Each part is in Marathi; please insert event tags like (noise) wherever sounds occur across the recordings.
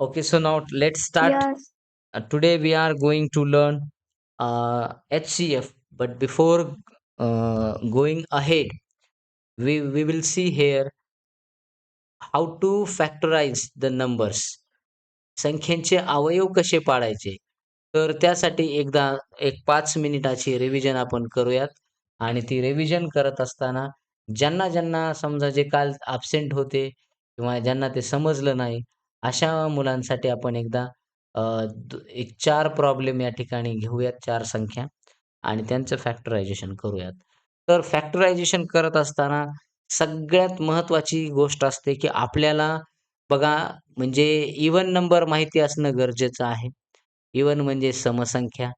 Okay, so now let's start. Yes. Uh, today we are going to learn uh, HCF, but before uh, going ahead, we, we will see here how to factorize the numbers. संख्येचे अवयव कसे पाडायचे तर त्यासाठी एकदा एक पाच मिनिटाची रिव्हिजन आपण करूयात आणि ती रिव्हिजन करत असताना ज्यांना ज्यांना समजा जे काल ॲब्सेंट होते किंवा ज्यांना ते समजलं नाही अशा मुलांसाठी आपण एकदा एक चार प्रॉब्लेम या ठिकाणी घेऊयात चार संख्या आणि त्यांचं फॅक्टरायझेशन करूयात तर फॅक्टरायझेशन करत असताना सगळ्यात महत्त्वाची गोष्ट असते की आपल्याला बघा म्हणजे इव्हन नंबर माहिती असणं गरजेचं आहे. इव्हन म्हणजे समसंख्या.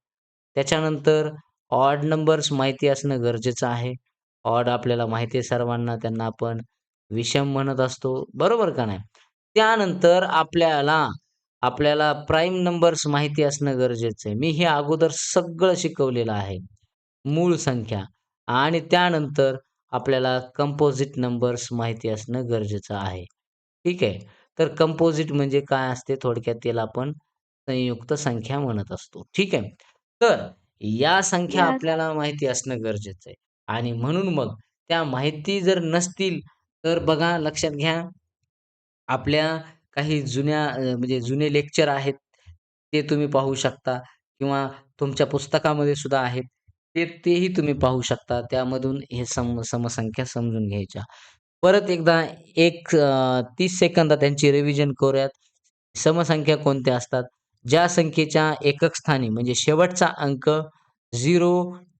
त्याच्यानंतर ऑड नंबर्स माहिती असणं गरजेचं आहे. ऑड आपल्याला माहिती आहे सर्वांना, त्यांना आपण विषम म्हणत असतो. बरोबर का नाही? त्यानंतर आपल्याला, आपल्याला प्राईम नंबर्स माहिती असणं गरजेचं आहे. मी हे अगोदर सगळं शिकवलेलं आहे. मूळ संख्या आणि त्यानंतर आपल्याला कंपोझिट नंबर्स माहिती असणं गरजेचं आहे. ठीक आहे. तर कंपोझिट म्हणजे काय असते थोडक्यात त्याला आपण संयुक्त संख्या म्हणत असतो. ठीक आहे. तर या संख्या. आपल्याला माहिती असणं गरजेचं आहे आणि म्हणून मग त्या माहिती जर नसतील तर बघा लक्षात घ्या आपल्या काही जुन्या म्हणजे जुने लेक्चर आहेत, ते तुम्ही पाहू शकता किंवा तुमच्या पुस्तकामध्ये सुद्धा आहेत. ते तेही तुम्ही पाहू शकता. त्यामधून हे सम समसंख्या समजून घ्यायच्या. परत एकदा एक 30 सेकंदात त्यांची रिव्हिजन करूयात. समसंख्या कोणत्या असतात? ज्या संख्येच्या एकक स्थानी म्हणजे शेवटचा अंक 0,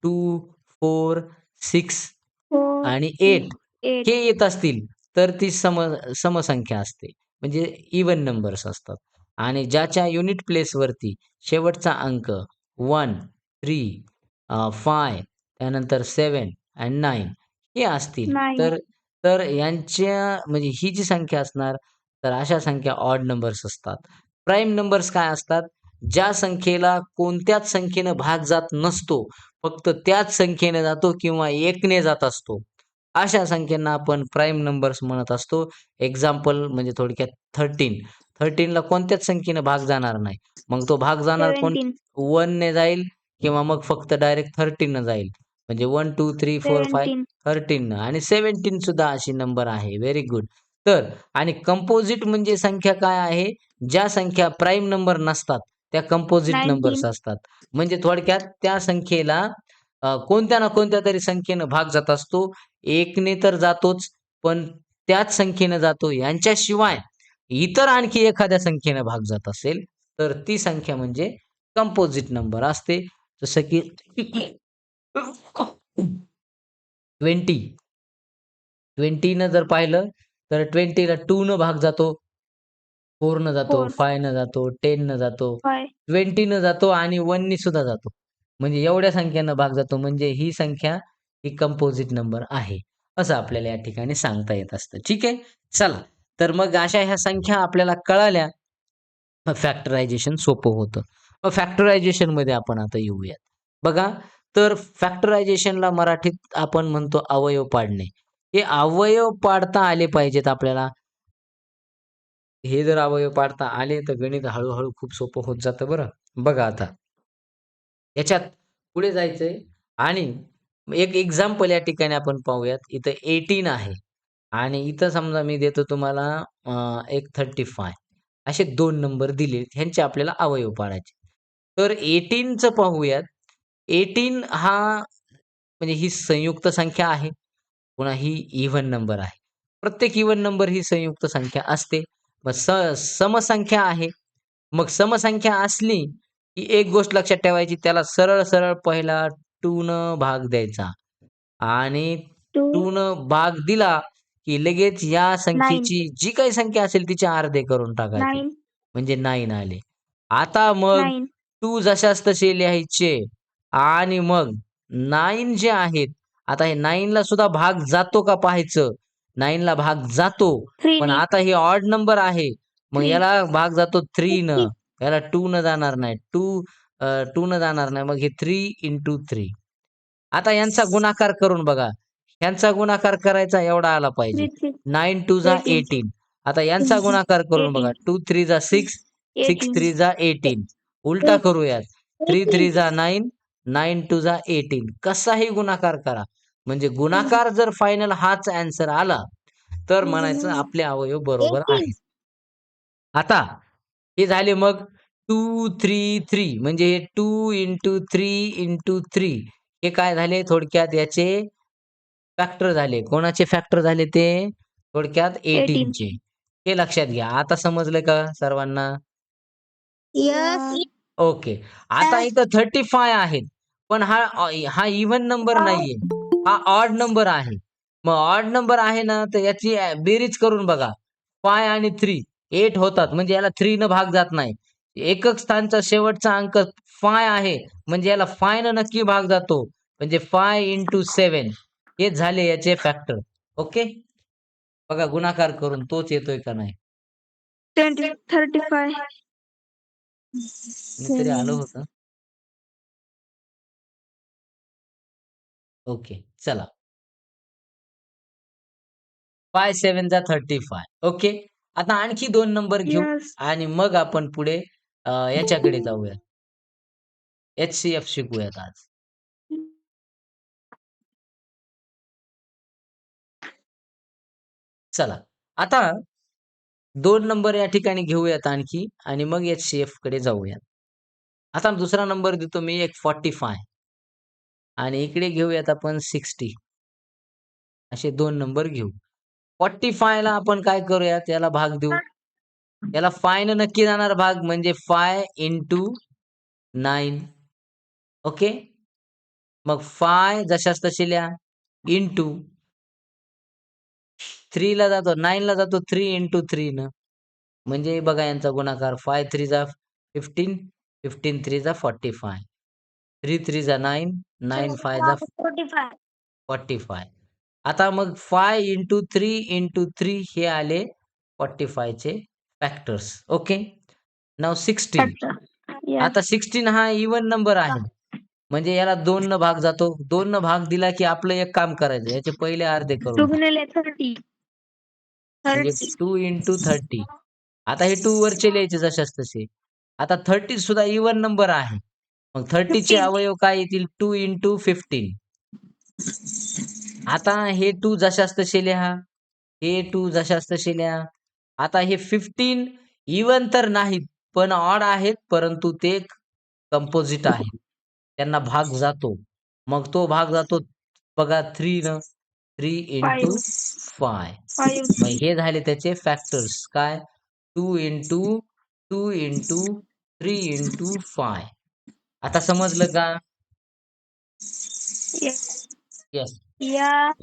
2, 4, 6 Four, आणि six, 8 eight. हे येत असतील, तर ती सम समसंख्या असते. म्हणजे इव्हन नंबर्स असतात. आणि ज्याच्या युनिट प्लेसवरती शेवटचा अंक 1, 3, अ, 5 त्यानंतर 7 आणि 9 हे असतील. तर तर यांच्या म्हणजे ही जी संख्या असणार, तर अशा संख्या ऑड नंबर्स असतात. प्राईम नंबर्स काय असतात? ज्या संख्येला कोणत्याच संख्येनं भाग जात नसतो, फक्त त्याच संख्येने जातो किंवा 1 ने जात असतो. अशा संख्यांना आपण प्राईम नंबर्स म्हणत असतो. एक्झाम्पल म्हणजे थोडक्यात 13. 13ला कोणत्याच संख्येनं भाग जाणार नाही. मग तो भाग जाणार कोण Seventeen. 1 ने जाईल किंवा मग फक्त डायरेक्ट 13 नं जाईल. म्हणजे 1, 2, 3, 4, 5 Seventeen. 13 नं आणि 17 सुद्धा अशी नंबर आहे. Very good. तर आणि कंपोझिट म्हणजे संख्या काय आहे? ज्या संख्या प्राईम नंबर नसतात, त्या कंपोझिट नंबर्स. असतात. म्हणजे थोडक्यात त्या संख्येला कोणत्या ना कोणत्या तरी संख्येनं भाग जात असतो. 1 ने तर जातोच, पण त्याच संख्येनं जातो. यांच्याशिवाय इतर आणखी एखाद्या संख्येनं भाग जात असेल, तर ती संख्या म्हणजे कंपोझिट नंबर असते. जसं की 20. 20 नं जर पाहिलं, तर 20ला 2 नं भाग जातो. 4 नं जातो. 5 नं जातो, 10 नं जातो. 20 नं जातो आणि 1 नी सुद्धा जातो. म्हणजे एवढ्या संख्येनं भाग जातो. म्हणजे ही संख्या ही कंपोजिट नंबर आहे. असं आपल्याला या ठिकाणी सांगता येत असतं. ठीक आहे. चला, तर मग अशा ह्या संख्या आपल्याला कळाल्या, मग फॅक्टरायझेशन सोपं होतं. मग फॅक्टरायझेशनमध्ये आपण आता येऊयात. बघा, तर फॅक्टरायझेशनला मराठीत आपण म्हणतो अवयव पाडणे. हे अवयव पाडता आले पाहिजेत आपल्याला. हे जर अवयव पाडता आले, तर गणित हळूहळू खूप सोपं होत जातं बरं. बघा आता. याच्यात पुढे जायचंय आणि एक एक्झाम्पल या ठिकाणी आपण पाहूयात. इथं 18 आहे आणि इथं समजा मी देतो तुम्हाला एक थर्टी फाय असे दोन नंबर दिलेत. ह्यांचे आपल्याला अवयव पाडायचे. तर 18चं पाहूयात. 18 हा म्हणजे ही संयुक्त संख्या आहे. पुन्हा ही इव्हन नंबर आहे. प्रत्येक इव्हन नंबर ही संयुक्त संख्या असते. मग स समसंख्या आहे. मग समसंख्या असली, की एक गोष्ट लक्षात ठेवायची त्याला सरळ-सरळ पहिला 2 नं भाग द्यायचा आणि. 2 नं भाग दिला, की लगेच या. संख्येची जी काही संख्या असेल तिचे अर्धे करून टाकायचे. म्हणजे 9 आले. आता मग. 2 जशास तसे लिहायचे आणि मग 9 जे आहेत, आता हे 9ला सुद्धा भाग जातो का पाहायचं. 9ला भाग जातो. पण आता हे ऑड नंबर आहे. मग. याला भाग जातो 3 नं. याला 2 नं जाणार नाही. 2 अ, 2 नं जाणार नाही. मग हे 3 इंटू 3. आता यांचा गुणाकार करून बघा. ह्यांचा गुणाकार करायचा एवढा आला पाहिजे. 9 2 जा. 18. आता यांचा गुणाकार करून बघा. 2 3 जा 6, सिक्स 18. थ्री जा एटीन उलटा करूयात थ्री थ्री जा नाईन नाईन टू जा एटीन कसाही गुणाकार करा म्हणजे गुणाकार जर फायनल हाच अँसर आला तर म्हणायचं आपले अवयव बरोबर आहेत आता हे झाले मग टू थ्री थ्री म्हणजे हे two into three into three हे काय झाले? थोडक्यात याचे फॅक्टर झाले. कोणाचे फॅक्टर झाले ते? थोडक्यात 18 18. चे. हे लक्षात घ्या. आता समजलं का सर्वांना? Yes. ओके आता इथं थर्टी फाय आहेत. पण हा हा इव्हन नंबर नाहीये. हा ऑड नंबर आहे. मग ऑड नंबर आहे ना तर याची बेरीज करून बघा. फाय आणि थ्री एट होतात. म्हणजे याला थ्री न भाग जात नाही. एकक स्थानचा शेवटचा अंक फाय आहे. म्हणजे याला फाय न नक्की भाग जातो. म्हणजे फाय इंटू सेवन हे झाले याचे फॅक्टर ओके बघा गुणाकार करून तोच येतोय का नाही? 20, 35. कुणीतरी आलं होतं. ओके चला. फाय सेवन जा थर्टी फाय ओके आता आणखी दोन नंबर घेऊ. आणि मग आपण पुढे याच्याकडे जाऊया एच सी एफ शिकूयात आज. चला. आता दोन नंबर या ठिकाणी घेऊयात आणखी आणि मग एच सी एफकडे जाऊयात. आता दुसरा नंबर देतो मी एक फॉर्टी फाय आणि इकडे घेऊयात आपण सिक्स्टी असे दोन नंबर घेऊ. फॉर्टी फाय ला आपण काय करूयात याला भाग देऊ. याला फाय न नक्की जाणार भाग म्हणजे फाय इंटू नाईन ओके मग फाय जशाच तशी लिहा. इंटू थ्री ला जातो. नाईन ला जातो. थ्री इंटू थ्री न. म्हणजे बघा यांचा गुणाकार. फाय थ्री जा फिफ्टीन फिफ्टीन थ्री जा फॉर्टी फाय थ्री थ्री जा नाईन नाईन फाय जा 45. फॉर्टी फाय आता मग five into three into three हे आले फॉर्टी फायचे फॅक्टर्स ओके नाव सिक्स्टीन. आता सिक्स्टीन हा इवन नंबर आहे. म्हणजे याला दोन न भाग जातो. दोन न भाग दिला की आपलं एक काम करायचं. याचे पहिले अर्धे करून. टाक. गुणिले 30. 30. टू इंटू थर्टी आता हे टू वरचे लिहायचे जशाच तसे आता थर्टी सुद्धा इवन नंबर आहे. मग थर्टीचे 15. अवयव काय येतील? टू इंटू फिफ्टीन आता हे टू जशाच तसे लिहा हे टू जशाच तसे लिहा आता हे फिफ्टीन इवन तर नाहीत पण ऑड आहेत परंतु ते कंपोजिट आहेत त्यांना भाग जातो. मग तो भाग जातो बघा थ्री न थ्री इंटू फाय. मग हे झाले त्याचे फॅक्टर्स काय? Two into two into three into five आता समजलं का. येस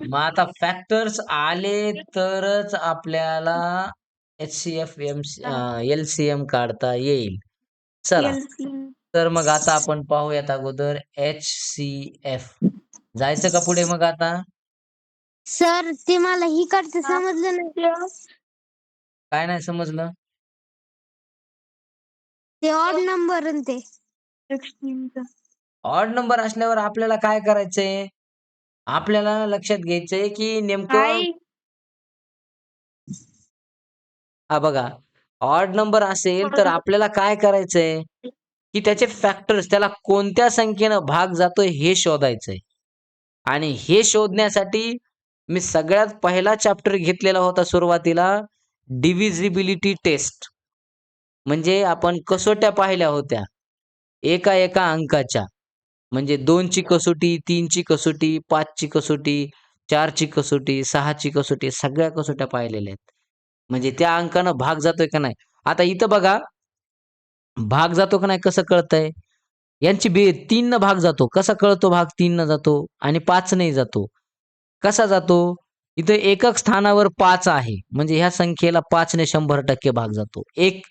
मग आता फॅक्टर्स आले तरच आपल्याला H C F M L C M काढता येईल. चला. तर मग आता आपण पाहूयात अगोदर एच सी एफ जायचं का पुढे मग आता? सर ते मला ही. करते समजलं नाही. काय नाही समजलं? ते ऑड नंबर ते. 16. ऑड नंबर असल्यावर आपल्याला काय करायचंय? आपल्याला लक्षात घ्यायचंय की नेमकं. हा बघा ऑड नंबर असेल तर आपल्याला काय करायचंय? की त्याचे फॅक्टर्स त्याला कोणत्या संख्येनं भाग जातोय हे शोधायचंय. आणि हे शोधण्यासाठी मी सगळ्यात पहिला चॅप्टर घेतलेला होता सुरुवातीला डिव्हिजिबिलिटी टेस्ट म्हणजे आपण कसोट्या पाहिल्या होत्या एका एका अंकाच्या. म्हणजे दोनची कसोटी तीनची कसोटी पाचची कसोटी चारची कसोटी सहाची कसोटी सगळ्या कसोट्या पाहिलेल्या आहेत. म्हणजे त्या अंकानं भाग जातोय का नाही? आता इथं बघा भाग जातो का नाही कसं कळतंय? यांची बे तीन न भाग जातो. कसा कळतो भाग? तीन न जातो आणि पाच नाही जातो. कसा जातो? इथं एकक स्थानावर पाच आहे. म्हणजे ह्या संख्येला पाच ने शंभर टक्के भाग जातो. एक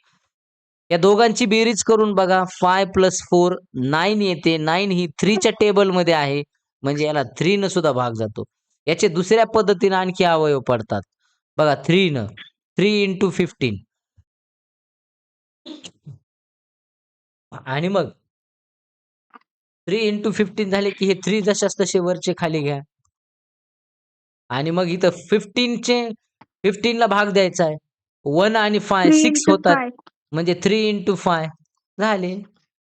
या दोघांची बेरीज करून बघा. फाय प्लस फोर नाईन येते. नाईन ही थ्रीच्या टेबलमध्ये आहे. म्हणजे याला थ्री न सुद्धा भाग जातो. याचे दुसऱ्या पद्धतीने आणखी अवयव पडतात. बघा थ्री न. थ्री इंटू फिफ्टीन आणि मग? थ्री इंटू फिफ्टीन झाले की हे थ्री जशाच तसे वरचे खाली घ्या. आणि मग इथं फिफ्टीनचे फिफ्टीनला भाग द्यायचा आहे. वन आणि फाय सिक्स होतात. म्हणजे थ्री इंटू फाय झाले.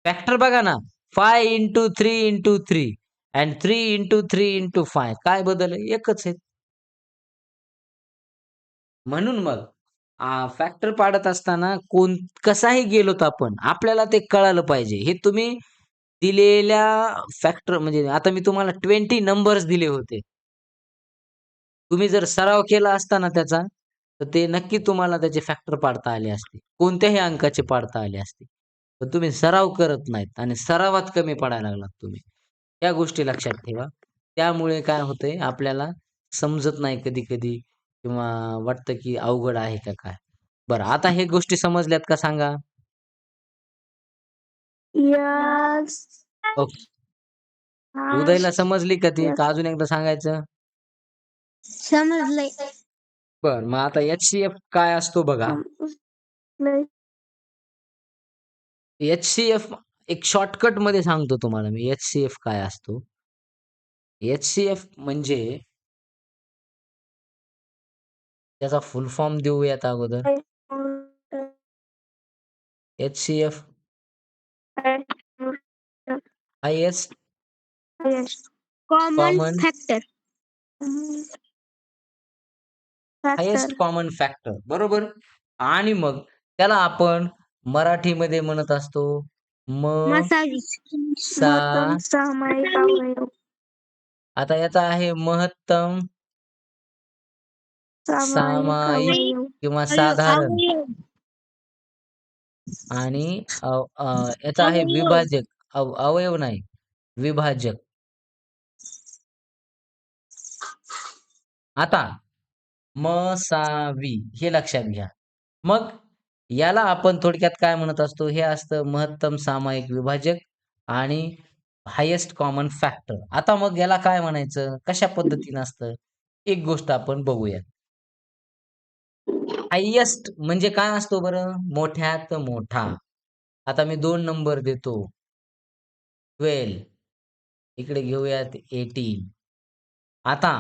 फॅक्टर बघा ना. Five into three into three and three into three into five काय बदल? एकच आहे म्हणून मग फॅक्टर पाडत असताना कोण कसाही गेलोत आपण आपल्याला ते कळालं पाहिजे. हे तुम्ही दिलेल्या फॅक्टर म्हणजे आता मी तुम्हाला ट्वेंटी नंबर्स दिले होते. तुम्ही जर सराव केला असताना त्याचा तर ते नक्की तुम्हाला त्याचे फॅक्टर पाडता आले असते. कोणत्याही अंकाचे पाडता आले असते. पण तुम्ही सराव करत नाहीत आणि सरावात कमी पडायला लागलात तुम्ही. या गोष्टी लक्षात ठेवा. त्यामुळे काय होतंय आपल्याला समजत नाही कधी कधी किंवा वाटतं की अवघड आहे का काय. बरं आता हे गोष्टी समजल्यात का सांगा? ओके. उदयला समजली का ती? का अजून एकदा सांगायचं? समजलंय. बर मग आता एच सी एफ काय असतो बघा. एच सी एफ एक शॉर्टकटमध्ये सांगतो तुम्हाला मी एच सी एफ काय असतो. एच सी एफ म्हणजे त्याचा फुल फॉर्म देऊयात अगोदर. H C F highest common Common. Factor highest common factor बरोबर? आणि मग त्याला आपण मराठीमध्ये म्हणत असतो म मसावी सा. सामायिक अवयव. आता याचा आहे महत्तम. सामायिक सामायिक अवयव. किंवा साधारण. आणि अव- अ, याचा आहे अवयव. विभाजक. अव- अवयव नाही विभाजक. आता मसावी हे लक्षात घ्या. मग याला आपण थोडक्यात काय म्हणत असतो? हे असतं महत्तम सामायिक विभाजक आणि हायेस्ट कॉमन फॅक्टर आता मग याला काय म्हणायचं? कशा पद्धतीनं असतं? एक गोष्ट आपण बघूया हायेस्ट म्हणजे काय असतो बरं? मोठ्यात मोठा. आता मी दोन नंबर देतो. ट्वेल्व इकडे घेऊयात एटीन आता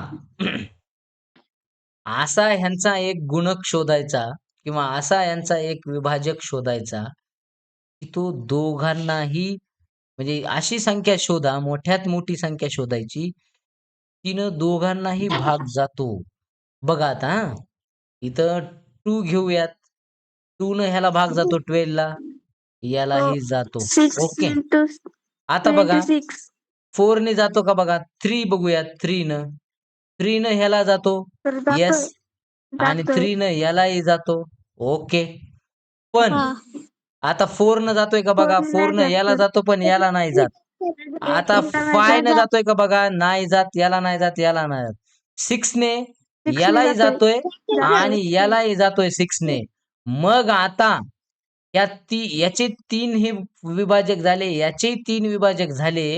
असा ह्यांचा एक गुणक शोधायचा किंवा असा यांचा एक विभाजक शोधायचा की तो दोघांनाही म्हणजे अशी संख्या शोधा मोठ्यात मोठी संख्या शोधायची तिनं दोघांनाही भाग जातो. बघा आता हा. इथं टू घेऊयात. टू न ह्याला भाग जातो ट्वेल्व ला यालाही जातो. Six okay. आता बघा. फोर ने जातो का बघा? थ्री बघूयात. थ्री न थ्री न ह्याला जातो. येस आणि. थ्री न यालाही जातो. ओके पण. आता फोर न जातोय का बघा? फोर न याला जात. पण याला नाही जात. आता (laughs) फाय न जात. जातोय का बघा? नाही जात याला नाही जात याला नाही जात. सिक्स ने यालाही जातोय. जातोय आणि यालाही जातोय सिक्स ने. मग आता या ती याचे तीन हे विभाजक झाले. याचे तीन विभाजक झाले.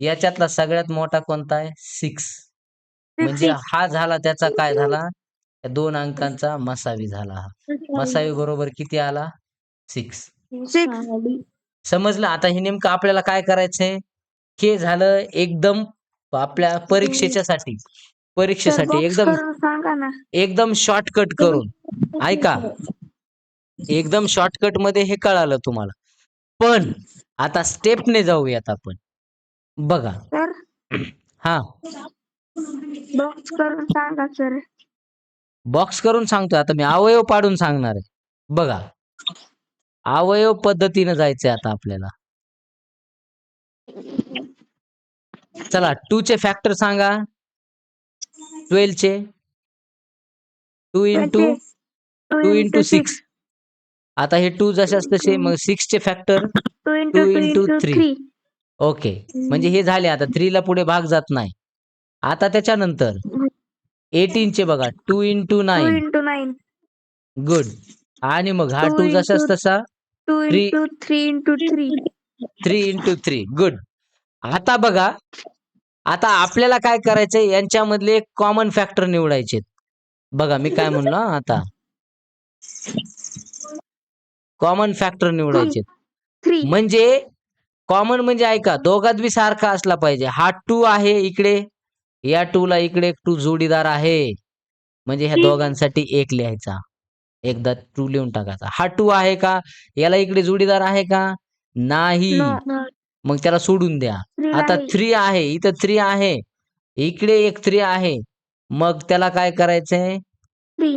याच्यातला सगळ्यात मोठा कोणता आहे? सिक्स म्हणजे. हा झाला त्याचा काय झाला? दोन अंकांचा मसावी झाला हा. मसावी. बरोबर किती आला? सिक्स. समजलं? आता हे नेमकं आपल्याला काय करायचंय? हे झालं एकदम आपल्या परीक्षेच्या साठी परीक्षेसाठी एकदम करून सांगा ना. एकदम शॉर्टकट करून. ऐका. एकदम शॉर्टकटमध्ये हे कळालं तुम्हाला. पण आता स्टेपने जाऊयात आपण. बघा. तर? हा. बॉक्स करून सांगा सर बॉक्स करून सांगतोय आता मी अवयव पाडून सांगणार आहे. बघा. अवयव पद्धतीनं जायचंय आता आपल्याला. चला टू चे फॅक्टर सांगा. ट्वेल्व चे. Two into two into six आता हे टू जशाच तसे मग सिक्स चे factor two into. Three okay म्हणजे हे झाले आता. थ्रीला पुढे भाग जात नाही. आता त्याच्यानंतर एटीन चे बघा two into two nine into nine good आणि मग हा Two टू into- तसा two Three. Into three into three three into three good आता बघा आता आपल्याला काय करायचंय? यांच्यामधले कॉमन फॅक्टर निवडायचे बघा मी काय म्हणलो हा आता. कॉमन फॅक्टर निवडायचे थ्री म्हणजे कॉमन म्हणजे ऐका दोघात बी सारखा असला पाहिजे. हा टू आहे इकडे या टू ला इकडे एक टू जोडीदार आहे. म्हणजे ह्या. दोघांसाठी एक लिहायचा. एकदा टू लिहून टाकायचा. हा टू आहे का? याला इकडे जोडीदार आहे का? नाही. मग त्याला सोडून द्या. आता थ्री आहे. इथं थ्री आहे. इकडे एक थ्री आहे. मग त्याला काय करायचंय?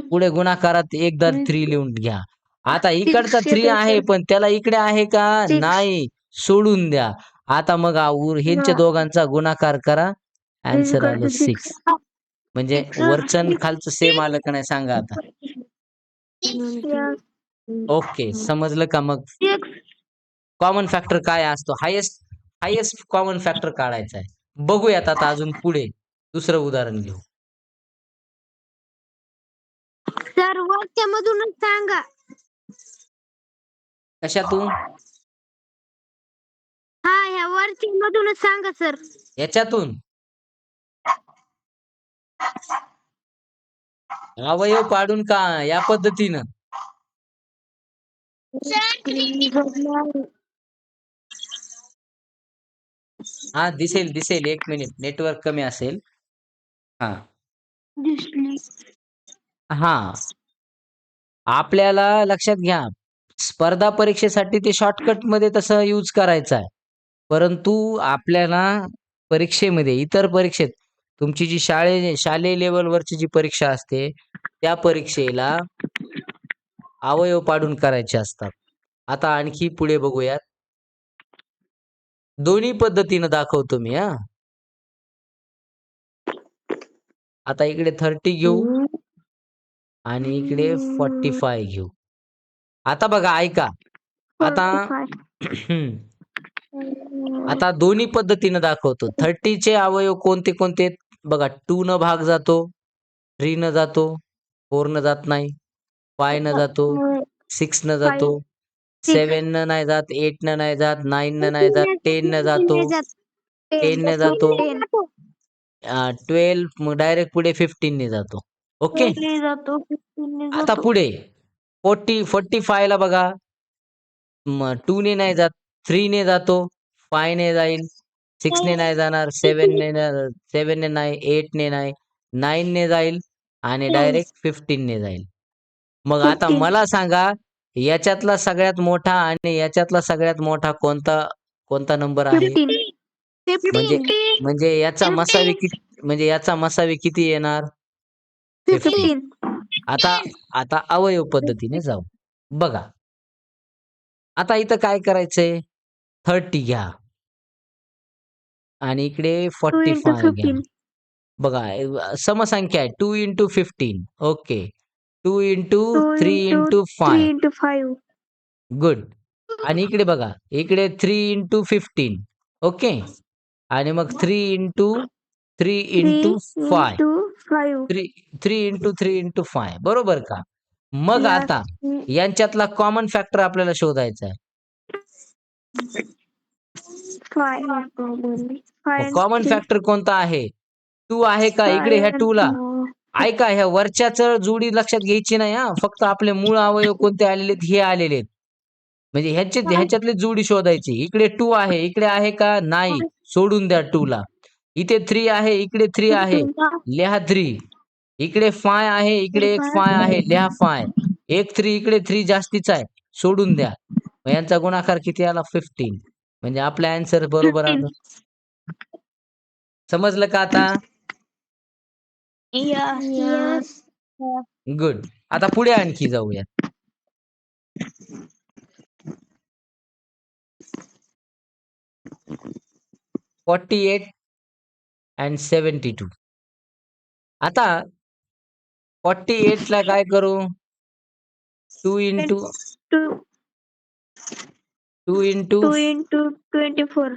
पुढे गुणाकारात एकदा. थ्री लिहून घ्या. आता इकडचा थ्री आहे. पण त्याला इकडे आहे का. नाही. सोडून द्या. आता मग ह्यांच्या. दोघांचा गुणाकार करा. आन्सर आलं. सिक्स म्हणजे. वरचं खालचं सेम आलं का नाही सांगा आता. ओके समजलं का मग. कॉमन फॅक्टर काय असतो? हायेस्ट हायेस्ट कॉमन फॅक्टर काढायचा आहे. बघूयात आता अजून पुढे. दुसरं उदाहरण घेऊ. मधूनच सांगा. कशातून? हा ह्या वरच्या मधूनच सांगा सर याच्यातून? अवयव पाडून का? या पद्धतीनं. हा दिसेल दिसेल. एक मिनिट. नेटवर्क कमी असेल. हा. हा. आपल्याला लक्षात घ्या. स्पर्धा परीक्षेसाठी ते शॉर्टकटमध्ये तसं यूज करायचं आहे. परंतु आपल्याला परीक्षेमध्ये इतर परीक्षेत तुमची जी शाळे शालेय लेवलवरची जी परीक्षा असते त्या परीक्षेला अवयव पाडून करायचे असतात. आता आणखी पुढे बघूयात. दोन्ही पद्धतीनं दाखवतो मी हा. आता इकडे थर्टी घेऊ आणि इकडे फॉर्टी फाय घेऊ. आता बघा ऐका. आता. (clears throat) आता दोन्ही पद्धतीनं दाखवतो. थर्टीचे अवयव कोणते कोणते? बघा टू न भाग जातो थ्री न जातो फोर न जात नाही फाय न जातो सिक्स न जातो सेवन न नाही जात एट न नाही जात नाईन न नाही जात टेन न जातो टेन ने जातो ट्वेल्व मग डायरेक्ट पुढे फिफ्टीन ने जातो ओके? आता पुढे फोर्टी फोर्टी फाय ला बघा टू ने नाही जात थ्री ने जातो फाय ने जाईल सिक्स ने नाही जाणार सेवन ने सेवन ने नाही एट ने नाही नाईन ने जाईल आणि डायरेक्ट फिफ्टीन ने जाईल. मग आता 15. मला सांगा याच्यातला सगळ्यात मोठा आणि याच्यातला सगळ्यात मोठा कोणता कोणता नंबर आहे? म्हणजे म्हणजे याचा मसावी किती म्हणजे याचा मसावी किती येणार? आता आता अवयव पद्धतीने जाऊ. बघा. आता इथं काय करायचंय? थर्टी घ्या. आणि इकडे टू फोर्टी इंटू फाय घ्या. फिफ्टीन बघा समसंख्या आहे two into fifteen okay two into two three into into three five into five good आणि इकडे बघा इकडे थ्री इंटू फिफ्टीन ओके आणि मग three into three three into five into five three three into three into five बरोबर का? मग आता यांच्यातला कॉमन फॅक्टर आपल्याला शोधायचा आहे. कॉमन फॅक्टर कोणता आहे? टू आहे का इकडे ह्या टू ला? ऐका ह्या वरच्याच जोडी लक्षात घ्यायची नाही हा. फक्त आपले मूळ अवयव कोणते आलेले आहेत हे आलेले आहेत. म्हणजे ह्याचे ह्याच्यातली जोडी शोधायची. इकडे टू आहे इकडे आहे का नाही सोडून द्या टू ला. इथे थ्री आहे इकडे थ्री आहे. लिहा थ्री इकडे फाय आहे इकडे एक फाय आहे लिहा फाय एक थ्री इकडे थ्री जास्तीचा आहे. सोडून द्या. मग यांचा गुणाकार किती आला? फिफ्टीन म्हणजे आपला आन्सर बरोबर आलं. समजलं का आता? यस गुड आता पुढे आणखी जाऊया. Forty eight and seventy two आता फोर्टी एट ला काय करू? Two into two into two into twenty four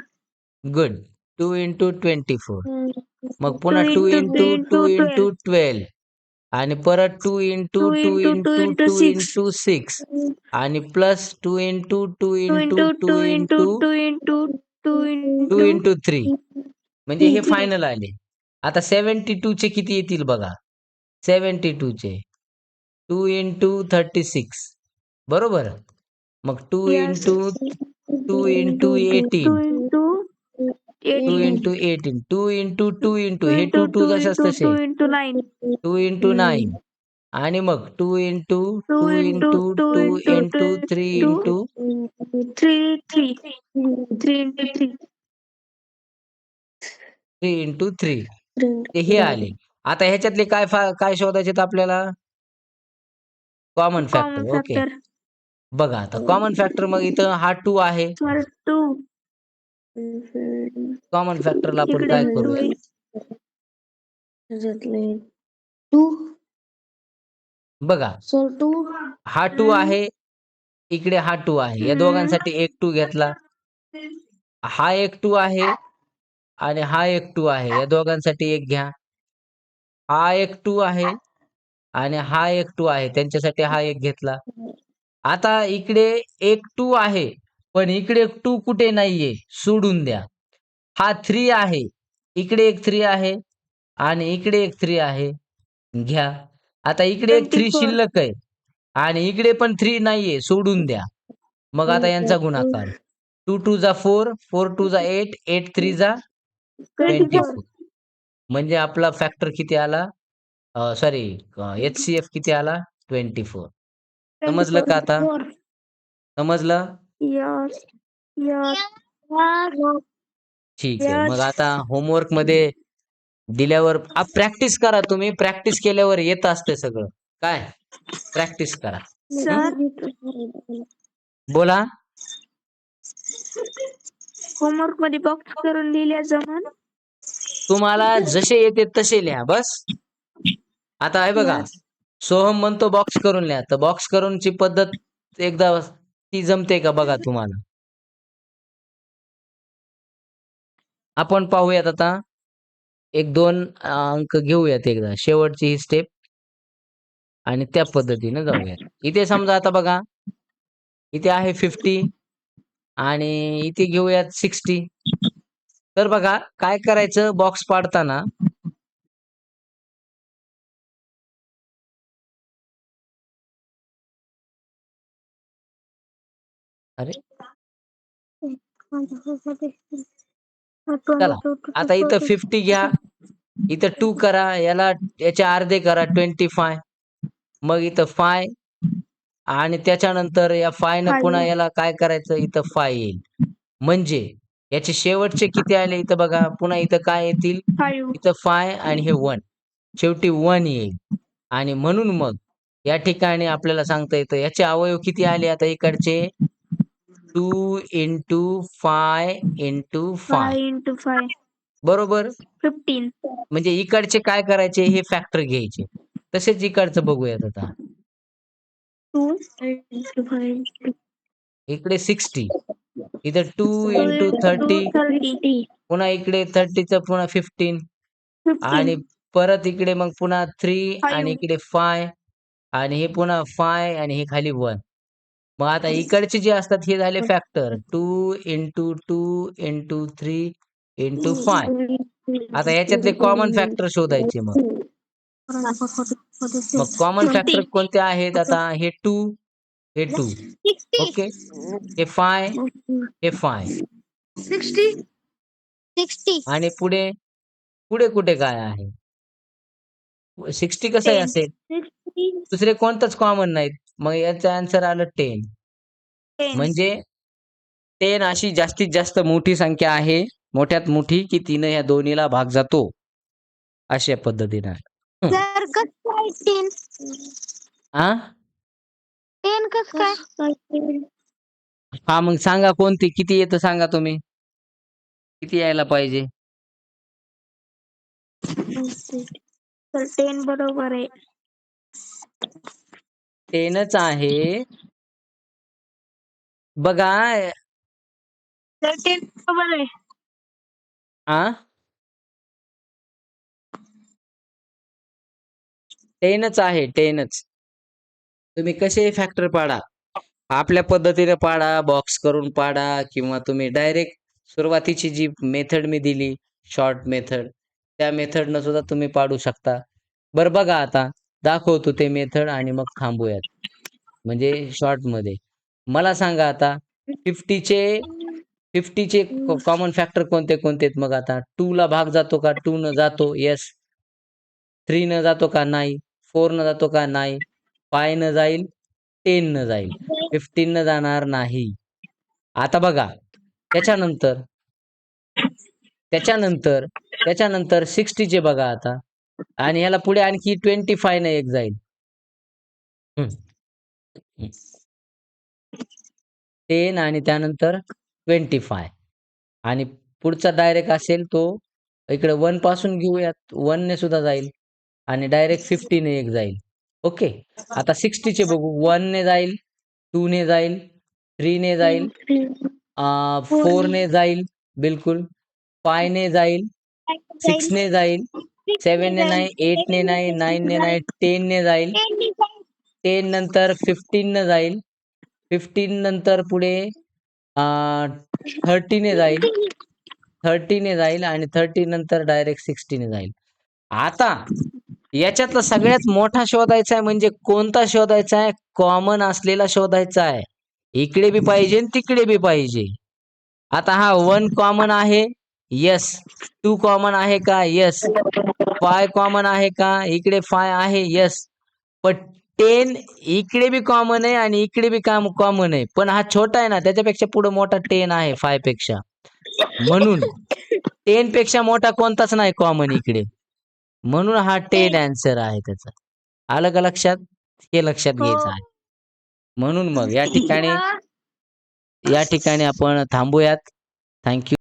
good two into twenty four मग पुन्हा two into two into twelve आणि परत two into two into two. Into six आणि plus two into two two into two into two into two into three म्हणजे हे. फायनल आले आता सेव्हन्टी टू चे किती येतील बघा सेव्हन्टी टू चे टू इंटू थर्टी सिक्स बरोबर मग two into two into eighteen. Two into eighteen. Two into two into हे टू टू जशाच तसे two into nine. Two into nine. आणि मग two into two into two into three into three three. Three into three. Three into three. हे आले. आता ह्याच्यातले काय फा- काय शोधायचे आपल्याला? कॉमन फॅक्टर ओके बघा आता कॉमन फॅक्टर मग इथं हा टू आहे. कॉमन फॅक्टरला आपण काय टू बघा सर टू हा टू आहे इकडे हा टू आहे. या. दोघांसाठी एक टू घेतला. हा एक टू आहे आणि हा एक टू आहे. या दोघांसाठी एक घ्या. हा एक टू आहे आणि हा एक टू आहे. त्यांच्यासाठी हा एक घेतला. आता इकडे एक टू आहे पण इकडे टू कुठे नाहीये सोडून द्या. हा थ्री आहे इकडे एक थ्री आहे आणि इकडे एक थ्री आहे. घ्या. आता इकडे एक थ्री 24. शिल्लक आहे आणि इकडे पण थ्री नाहीये सोडून द्या. मग आता यांचा गुणाकार. टू टू जा फोर फोर टू जा एट एट थ्री जा ट्वेंटी ट्वेंटी फोर म्हणजे आपला फॅक्टर किती आला? सॉरी एच सी एफ किती आला? ट्वेंटी फोर समजलं का आता? समजलं? यस यस ठीक आहे मग. आता होमवर्कमध्ये दिल्यावर प्रॅक्टिस करा तुम्ही. प्रॅक्टिस केल्यावर येत असते सगळं. काय? प्रॅक्टिस करा. बोला. होमवर्कमध्ये बॉक्स करून लिहिल्या जमन. तुम्हाला जसे येते तसे लिहा बस. आता आहे बघा. सोहम म्हणतो बॉक्स करून लिहा तर बॉक्स करूनची पद्धत एकदा ती जमते का बघा तुम्हाला? आपण पाहूयात आता. एक दोन अंक घेऊयात एकदा. शेवटची ही स्टेप आणि त्या पद्धतीने जाऊयात. इथे समजा आता बघा. इथे आहे फिफ्टी आणि इथे घेऊयात सिक्स्टी तर बघा काय करायचं? बॉक्स पाडताना अरे! चला आता इथं फिफ्टी घ्या. इथं टू करा. याला याचे अर्धे करा. ट्वेंटी फाय मग इथं फाय आणि त्याच्यानंतर या फाय न. पुन्हा याला काय करायचं? इथं फाय येईल. म्हणजे याचे शेवटचे किती आले इथं बघा. पुन्हा इथं काय येतील? इथं फाय आणि हे वन शेवटी वन येईल. आणि म्हणून मग या ठिकाणी आपल्याला सांगता येतं. याचे अवयव किती आले आता इकडचे? Two into five into five. Five into five. बरोबर? फिफ्टीन. म्हणजे इकडचे काय करायचे हे फॅक्टर घ्यायचे. तसेच इकडचं बघूयात आता. टू इंटू फाय इकडे सिक्स्टी. इथं टू इंटू थर्टी. थर्टी. पुन्हा इकडे थर्टीचं पुन्हा फिफ्टीन. आणि परत इकडे मग पुन्हा थ्री Five. आणि इकडे फाय. आणि हे पुन्हा फाय आणि हे खाली वन. मग आता इकडचे जे असतात हे झाले factor two into two into three into five आता याच्यातले कॉमन फॅक्टर शोधायचे मग. मग कॉमन फॅक्टर. कोणते आहेत? आता हे टू हे टू ओके हे फाय हे फाय सिक्स्टी सिक्स्टी आणि पुढे पुढे कुठे काय आहे? सिक्स्टी कसं. असेल? दुसरे कोणतंच कॉमन नाहीत. मग याचं आन्सर आलं टेन म्हणजे टेन अशी जास्तीत जास्त मोठी संख्या आहे. मोठ्यात मोठी की तिनं या दोन्हीला भाग जातो. अशा पद्धतीनं. हा. टेन कस काय हा मग सांगा कोणती? किती येतं सांगा तुम्ही? किती यायला पाहिजे? टेन बरोबर आहे. टेनच आहे. बघा. तर टेन बरोबर आहे. हा टेनच आहे टेनच तुम्ही कसे फॅक्टर पाडा? आपल्या पद्धतीने पाडा बॉक्स करून पाडा किंवा तुम्ही डायरेक्ट सुरुवातीची जी मेथड मी दिली शॉर्ट मेथड त्या मेथडनं सुद्धा तुम्ही पाडू शकता. बरं बघा आता. दाखवतो ते मेथड आणि मग थांबूयात. म्हणजे शॉर्टमध्ये मला सांगा आता फिफ्टीचे फिफ्टीचे कॉमन फॅक्टर कोणते कोणते आहेत मग आता? टू ला भाग जातो का? टू न जातो? येस थ्री न जातो का? नाही. फोर न जातो का? नाही. फाय न जाईल. टेन न जाईल. फिफ्टीन न जाणार नाही. आता बघा. त्याच्यानंतर त्याच्यानंतर त्याच्यानंतर सिक्स्टीचे बघा आता. आणि ह्याला पुढे आणखी ट्वेंटी फाय न एक जाईल. टेन आणि त्यानंतर ट्वेंटी फाय आणि पुढचा डायरेक्ट असेल तो इकडे वनपासून घेऊयात वन ने सुद्धा जाईल. आणि डायरेक्ट फिफ्टी ने एक जाईल. ओके आता सिक्स्टीचे बघू. वन ने जाईल टू ने जाईल थ्री ने जाईल फोर ने जाईल बिलकुल. फाय ने जाईल सिक्स ने जाईल सेवन ने नाही एट ने नाही नाईन ने नाही टेन ने जाईल. टेन नंतर फिफ्टीन न जाईल. फिफ्टीन नंतर पुढे थर्टीने जाईल. थर्टीने जाईल आणि थर्टी नंतर डायरेक्ट सिक्स्टीने जाईल. आता याच्यातला सगळ्यात मोठा शोधायचा आहे म्हणजे कोणता शोधायचा आहे? कॉमन असलेला शोधायचा आहे. इकडे बी पाहिजे तिकडे बी पाहिजे. आता हा वन कॉमन आहे. यस टू कॉमन आहे का? यस फाय कॉमन आहे का? इकडे फाय आहे? यस पण टेन इकडे बी कॉमन आहे आणि इकडे बी काम कॉमन आहे. पण हा छोटा आहे ना त्याच्यापेक्षा पुढे मोठा टेन आहे फायपेक्षा. म्हणून टेन पेक्षा मोठा कोणताच नाही कॉमन इकडे. म्हणून हा टेन अँसर आहे त्याचा. आलं का लक्षात? हे लक्षात घ्यायचं आहे. म्हणून मग या ठिकाणी या ठिकाणी आपण थांबूयात. थँक्यू